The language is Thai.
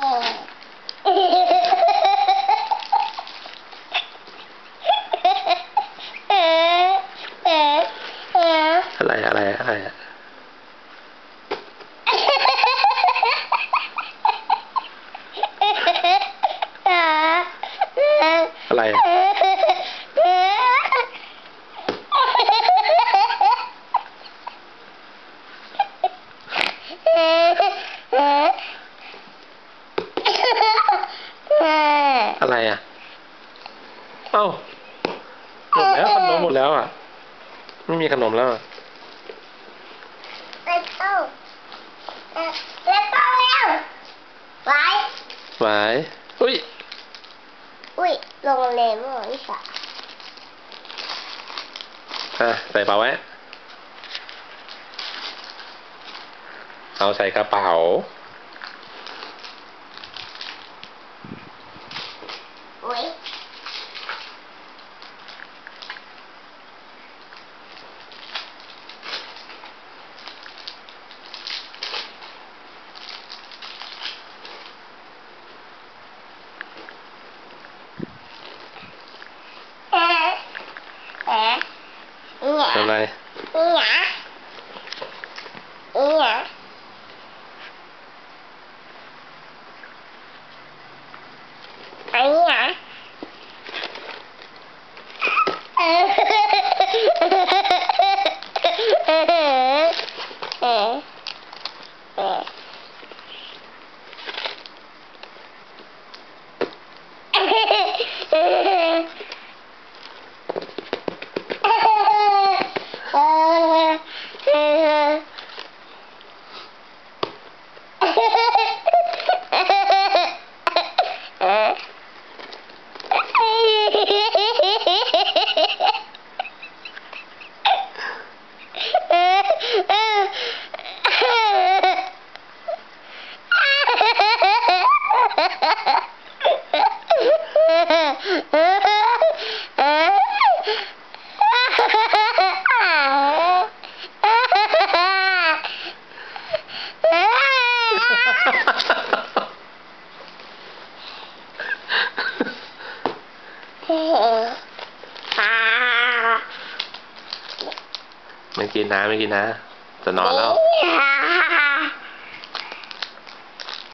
อะไรอะไรอะไรอะอะไร อะอะไรอะเอ้า หมดแล้วขนมหมดแล้วอะ ไม่มีขนมแล้วอะแล้วก็แล้วก็แล้วไว้หวายอุ้ย อุ้ย ลงเลมอนอีสาอะ ใส่เป๋าไว้ เอาใส่กระเป๋า อุ้ยเอ๊ะเอ๊ะ เนี่ ไม่กินนะไม่กินนะจะนอนแล้ว